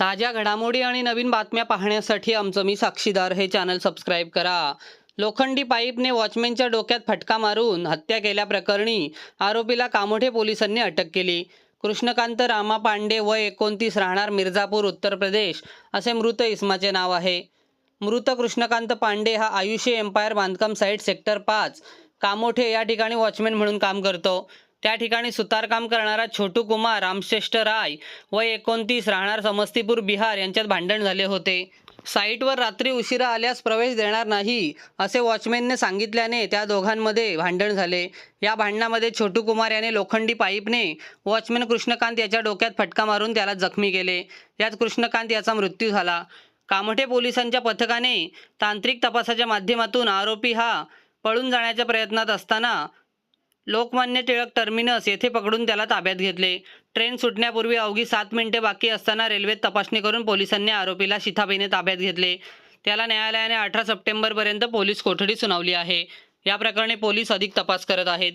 ताज्या घडामोडी आणि नवीन बातम्या पाहण्यासाठी आमचं मी साक्षीदार. हे चॅनल सबस्क्राईब करा. लोखंडी पाईपने वॉचमॅनच्या डोक्यात फटका मारून हत्या केल्याप्रकरणी आरोपीला कामोठे पोलिसांनी अटक केली. कृष्णकांत रामा पांडे वय एकोणतीस राहणार मिर्झापूर उत्तर प्रदेश. असे मृत इस्माचे नाव आहे. मृत कृष्णकांत पांडे हा आयुष्य एम्पायर बांधकाम साईट सेक्टर पाच कामोठे या ठिकाणी वॉचमॅन म्हणून काम करतो. त्या ठिकाणी सुतारकाम करणारा छोटू कुमार रामश्रेष्ठ राय व एकोणतीस राहणार समस्तीपूर बिहार यांच्यात भांडण झाले होते. साईटवर रात्री उशिरा आल्यास प्रवेश देणार नाही असे वॉचमॅनने सांगितल्याने त्या दोघांमध्ये भांडण झाले. या भांडणामध्ये छोटू कुमार याने लोखंडी पाईपने वॉचमॅन कृष्णकांत याच्या डोक्यात फटका मारून त्याला जखमी केले. यात कृष्णकांत याचा मृत्यू झाला. कामठे पोलिसांच्या पथकाने तांत्रिक तपासाच्या माध्यमातून आरोपी हा पळून जाण्याच्या प्रयत्नात असताना लोकमान्य टिळक टर्मिनस येथे पकडून त्याला ताब्यात घेतले. ट्रेन सुटण्यापूर्वी अवघी सात मिनिटे बाकी असताना रेल्वेत तपासणी करून पोलिसांनी आरोपीला शिथाबीने ताब्यात घेतले. त्याला न्यायालयाने अठरा सप्टेंबरपर्यंत पोलीस कोठडी सुनावली आहे. या प्रकरणी पोलीस अधिक तपास करत आहेत.